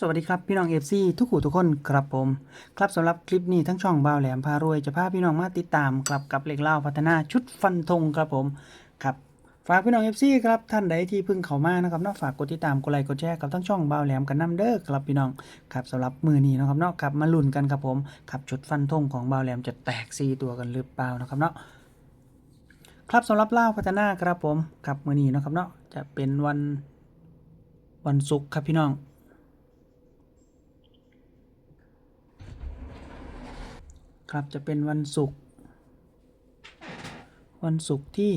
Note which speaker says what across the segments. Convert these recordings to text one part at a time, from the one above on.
Speaker 1: สวัสดีครับพี่น้องเอฟซีทุกขู่ทุกคนครับผม ครับสำหรับคลิปนี้ทั้งช่องบ่าวแหลมพารวยจะพาพี่น้องมาติดตามครับกับเลขเล่าพัฒนาชุดฟันธงครับผมครับฝากพี่น้องเอฟซีครับท่านใดที่เพิ่งเข้ามานะครับเนอกฝากกดติดตามกดไลค์กดแชร์กับทั้งช่องบ่าวแหลมกันน้ำเด้อครับพี่น้องครับสำหรับมือนี้นะครับเนาะครับมาลุ้นกันครับผมครับชุดฟันธงของบ่าวแหลมจะแตกซีตัวกันหรือเปล่านะครับเนาะครับสำหรับเล่าพัฒนาครับผมครับมือนี้นะครับเนาะจะเป็นวันวันศุกร์ครับพี่น้อง ครับจะเป็นวันศุกร์วันศุกร์ที่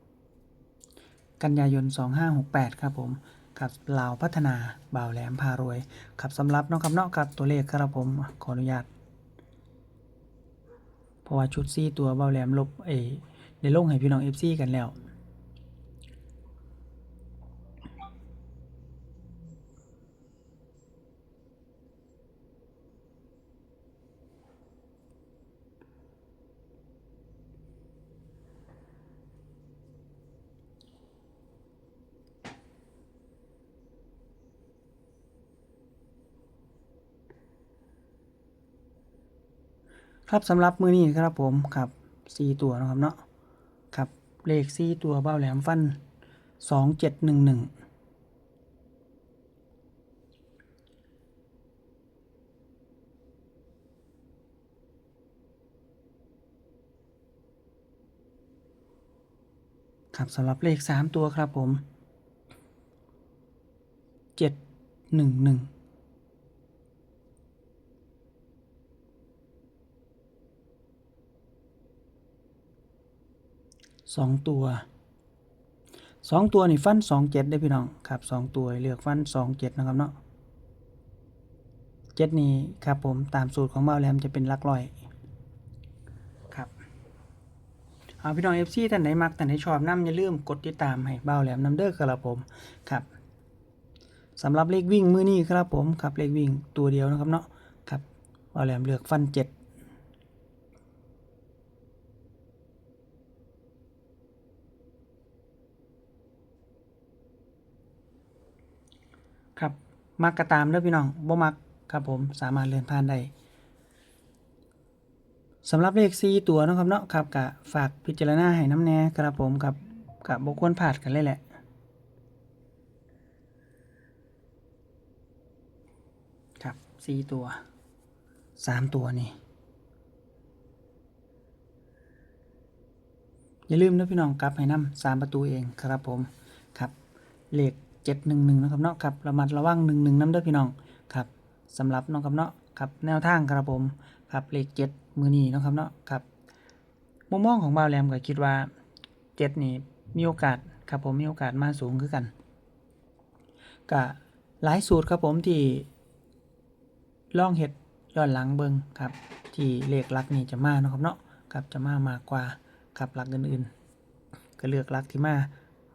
Speaker 1: 12 กันยายน 2568 ครับผมครับลาวพัฒนาบ่าวแหลมพารวยครับสำหรับน้องครับเนาะครับตัวเลขครับผมขออนุญาตเพราะว่าชุดซี่ตัวบ่าวแหลมลบเอได้ลงให้พี่น้อง FC กันแล้ว ครับสำหรับมือนี้ครับผมครับสี่ตัวนะครับเนาะครับเลขสี่ตัวเบ้าแหลมฟันสองเจ็ดหนึ่งหนึ่งครับสำหรับเลขสามตัวครับผมเจ็ดหนึ่งหนึ่ง สองตัวสองตัวนี่ฟันสองเจ็ดได้พี่น้องครับสองตัวเลือกฟันสองเจ็ดนะครับเนาะเจ็ดนี้ครับผมตามสูตรของเบ้าแหลมจะเป็นลักร้อยครับเอาพี่น้องเอฟซีท่านไหนมักท่านไหนชอบน้ำอย่าลืมกดติดตามให้เบ้าแหลมน้ำเด้อครับผมครับสำหรับเลขวิ่งมือนี้ครับผมครับเลขวิ่งตัวเดียวนะครับเนาะครับเบ้าแหลมเลือกฟันเจ็ด มักกระตามเด้อพี่น้องบ่มักครับผมสามารถเลื่อนผ่านได้สำหรับเลขซีตัวนะครับเนาะครับกะฝากพิจารณาให้น้ำแน่ครับผมกับกับบควรผ่านกันเลยแหละครับสี่ตัวสามตัวนี่อย่าลืมนะพี่น้องกลับให้น้ำสามประตูเองครับผมครับเหล็ก จ็ดหนึ่งหนึ่งนะครับเนาะครับระมัดระวังหนึ่งหนึ่งน้ำเด้อพี่น้องครับสำหรับน้องครับเนาะครับแนวทางครับผมครับเลขเจ็ดมือนี้นะครับเนาะครับมุมมองของบ่าวแรมก็คิดว่าเจ็ดนี่มีโอกาสครับผมมีโอกาสมาสูงขึ้นกันก็หลายสูตรครับผมที่ล่องเห็ดย้อนหลังเบิงครับ ที่เลขลักนี่จะมานะครับเนาะครับจะมามากกว่าครับลักอื่นๆ ก็เลือกลักที่มา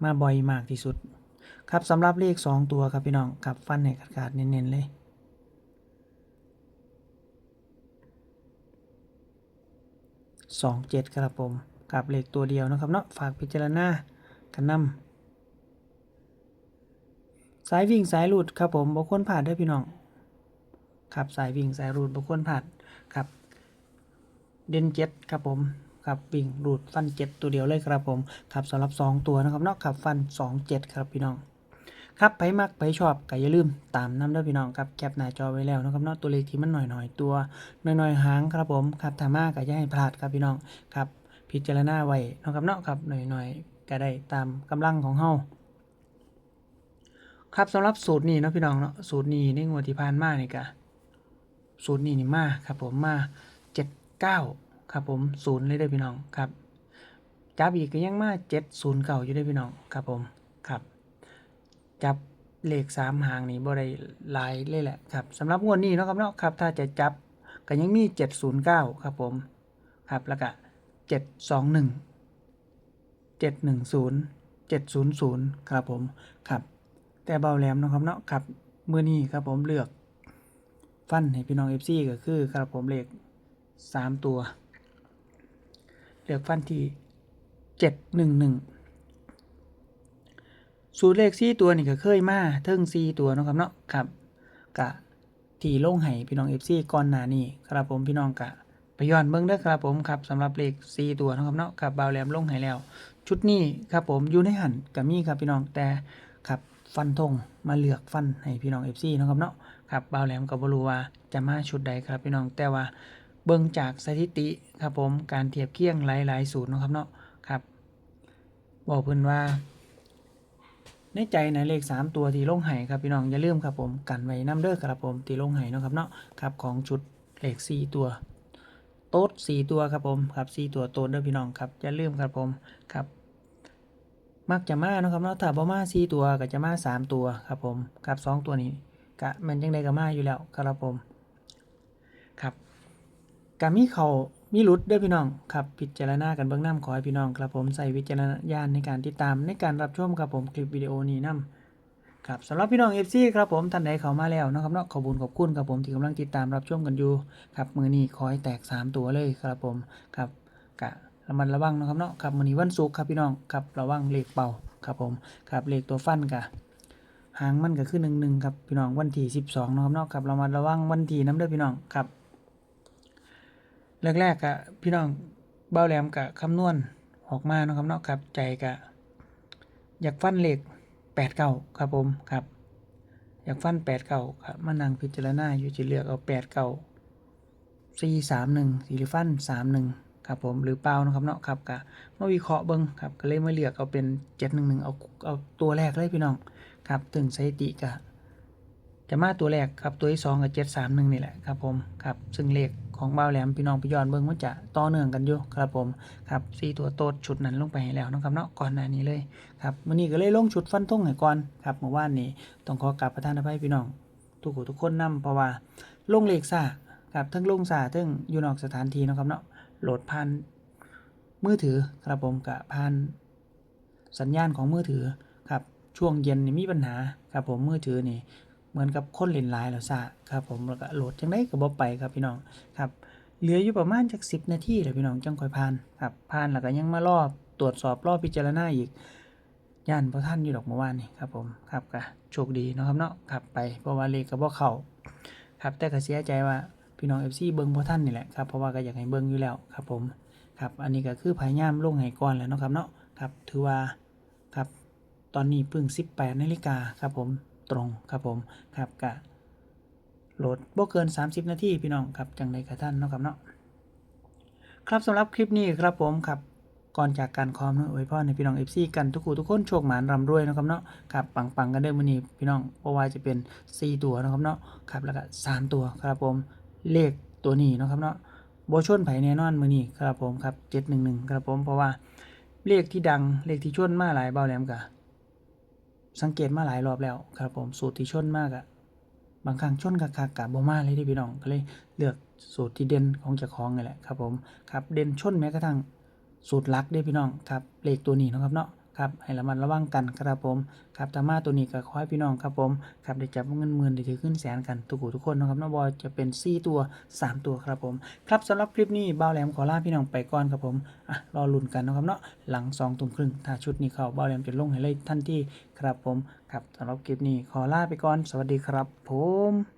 Speaker 1: มาบ่อยมากที่สุด ครับสำหรับเลข2ตัวครับพี่น้องกับฟันในขาดๆเน้นๆเลย2 7ครับผมกับเลขตัวเดียวนะครับเนาะฝากพิจารณากันนำสายวิ่งสายหลุดครับผมบกควรผ่านด้วยพี่น้องครับสายวิ่งสายหลุดบกควรผ่านครับเด่นเจ็ดครับผม ครับวิ่งหลุดฟันเจ็ดตัวเดียวเลยครับผมครับสำหรับ 2 ตัวนะครับเนาะครับฟัน 2 7 ครับพี่น้องครับไปมักไปชอบก็อย่าลืมตามน้ำด้อพี่น้องครับแคปหน้าจอไว้แล้วนะครับเนาะตัวเลขที่มันหน่อยๆตัวหน้อยๆหางครับผมครับถ้ามากก็อย่าให้พลาดครับพี่น้องครับ พิจารณาไว้นะครับเนาะครับหน่อยๆก็ได้ตามกำลังของเฮาครับสำหรับสูตรนี้นะพี่น้องเนาะสูตรนี้ในงวดที่ผ่านมานี่ก็สูตรนี้นี่มาครับผมมาเจ็ดเก้า ครับผมศูนย์เลยเด้อพี่น้องครับจับอีกก็ยังมาเจ็ดศูนย์เก่าอยู่เด้พี่น้องครับผมครับ จับเลขสามหางนี่บ่ได้หลายเลยแหละครับสำหรับงวดนี้เนาะครับเนาะครับ ถ้าจะจับก็ยังมี709ครับผมครับแล้วก็721 710 700ครับผมครับ แต่เบาแหลมนะครับเนาะครับเมื้อนี้ครับผมเลือกฟันให้พี่น้อง FC ก็คือครับผมเลข3ตัว เลือกฟันที่711สูตรเลขสี่ตัวนี่ก็เคยมาเทิงสี่ตัวนะครับเนาะครับกะที่ลงให้พี่น้องเอฟซีก่อนหน้านี้ครับผมพี่น้องกะไปย้อนเบิ่งเด้ครับผมครับสำหรับเลขสี่ตัวนะครับเนาะครับบ่าวแหลมลงให้แล้ว ชุดนี้ครับผมอยู่ในหันก็มีครับพี่น้องแต่ครับฟันธงมาเลือกฟันให้พี่น้องเอฟซีนะครับเนาะครับบ่าวแหลมก็บ่รู้ว่าจะมาชุดใดครับพี่น้องแต่ว่า เบิ่งจากสถิติครับผมการเทียบเคียงหลายๆสูตรนะครับเนาะครับ บอกเพิ่นว่า ในใจในเลข 3 ตัวที่ลงไห้ครับพี่น้องอย่าลืมครับผมกันไว้น้ำเด้อครับผมที่ลงไห้นะครับเนาะครับของชุดเลข4ตัวโต๊ด4ตัวครับผมครับ4ตัวโต๊ดเด้อพี่น้องครับอย่าลืมครับผมครับมักจะมานะครับเนาะถ้าบ่มา4ตัวก็จะมา3ตัวครับผมครับ2ตัวนี้กะมันจังไดก็มาอยู่แล้วครับผม ครับ กะมีเขามีหลุดเด้อพี่น้องครับพิจารณากันเบื้องน้ำขอให้พี่น้องครับผมใส่วิจารณญาณในการติดตามในการรับชมครับผมคลิปวิดีโอนี้นํครับสำหรับพี่น้อง FC ครับผมท่านใดเข้ามาแล้วนะครับเนาะขอบุญขอบคุณครับผมที่กำลังติดตามรับชมกันอยู่ครับมือนี้ขอให้แตก 3 ตัวเลยครับผมครับกะระมัดระวังนะครับเนาะครับมือนี้วันศุกร์ครับพี่น้องครับระวังเลขเป่าครับผมครับเลขตัวฟันกะหางมันก็คือหนึ่งหนึ่งครับพี่น้องวันที่สิบสองนะครับเนาะครับเรามาระวังวันที่น้ำเด้อพี่น้องครับ แรกๆกะพี่น้องเบ้าแหลมกะคำนวณออกมาเนาะครับเนาะครับ ใจกะ อยากฟันเหล็กแปดเก้าครับผมครับ อยากฟันแปดเก้าครับมานั่งพิจารณาอยู่จะเลือกเอาแปดเก้าสี่สามหนึ่งสี่หรือฟันสามหนึ่งครับผมหรือเปล่านะครับเนาะครับกะมาวิเคราะห์เบิ้งครับก็เลยมาเลือกเอาเป็นเจ็ดหนึ่งหนึ่งเอาเอาตัวแรกเลยพี่น้องครับถึงสถิติก็จะมาตัวแรกครับตัวที่สองกับเจ็ดสามหนึ่งนี่แหละครับผมครับซึ่งเลข ของเบ้าแหลมพี่น้องไปย้อนเบิ่งมันจะต่อเนื่องกันอยู่ครับผมครับสี่ตัวโตดชุดนั้นลงไปให้แล้วนะครับเนาะก่อนหน้านี้เลยครับวันนี้ก็เลยลงชุดฟันทงให้ก่อนครับเมื่อวานนี้ต้องขอกราบประทานอภัยพี่น้องทุกคนทุกคนนํเพราะว่าลงเลขซ่าครับทั้งลงซ่าทั้งอยู่นอกสถานที่นะครับเนาะโหลดผ่านมือถือครับผมกับผ่านสัญญาณของมือถือครับช่วงเย็นนี่มีปัญหาครับผมมือถือนี่ เหมือนกับคนเล่นไลน์แล้วซะครับผมแล้วก็โหลดจังได้ก็บ่ไปครับพี่น้องครับเหลืออยู่ประมาณจัก10 นาทีแหละพี่น้องจังค่อยผ่านครับผ่านแล้วก็ยังมารอบตรวจสอบรอบพิจารณาอีกย่านบ่ทันอยู่ดอกเมื่อวานนี่ครับผมครับก็โชคดีเนาะครับเนาะครับไปเพราะว่าเลขก็บ่เข้าครับแต่ก็เสียใจว่าพี่น้อง FC เบิ่งบ่ทันนี่แหละครับเพราะว่าก็อยากให้เบิ่งอยู่แล้วครับผมครับอันนี้ก็คือพยายามลงให้ก่อนแล้วเนาะครับเนาะครับถือว่าครับตอนนี้เพิ่ง 18นาฬิกาครับผม ตรงครับผมครับกะโหลดบ่เกิน 30 นาทีพี่น้องครับจังใดกระท่านเนาะครับเนาะครับสำหรับคลิปนี้ครับผมครับก่อนจากการคอมเนาะอวยพรในพี่น้อง FC กันทุกคู่ทุกคนโชคหมานร่ำรวยนะครับเนาะครับปังๆกันเด้อมื้อนี้พี่น้องบ่ว่าจะเป็น 4 ตัวนะครับเนาะครับแล้วก็ 3 ตัวครับผมเลขตัวนี้นะครับเนาะบ่ชนไผแน่นอนมื้อนี้ครับผมครับ711ครับผมเพราะว่าเลขที่ดังเลขที่ชนมาหลายเบาแหลมกะ สังเกตมาหลายรอบแล้วครับผมสูตรที่ชนมากอะบางครั้งชนกับคากะบบ่มาเลยที่พี่น้องก็เลยเลือกสูตรที่เด่นของเจ้าของนี่แหละครับผมครับเด่นชนแม้กระทั่งสูตรลักได้พี่น้องครับเลขตัวนี้นะครับเนาะ ครับให้ระมัดระวังกันครับผมครับตามาตัวนี้ก็ขอให้พี่น้องครับผมครับได้จับเงินหมื่นได้ถือขึ้นแสนกันทุกผู้ทุกคนนะครับเนาะบอยจะเป็น 4 ตัว 3 ตัวครับผม ครับสำหรับคลิปนี้บ่าแหลมขอลาพี่น้องไปก่อนครับผมอะรอลุ้นกันนะครับเนาะหลัง2ทุ่มครึ่งถ้าชุดนี้เข้าบ่าแหลมจะลงให้เลยทันทีครับผมครับสำหรับคลิปนี้ขอลาไปก่อน สวัสดีครับผม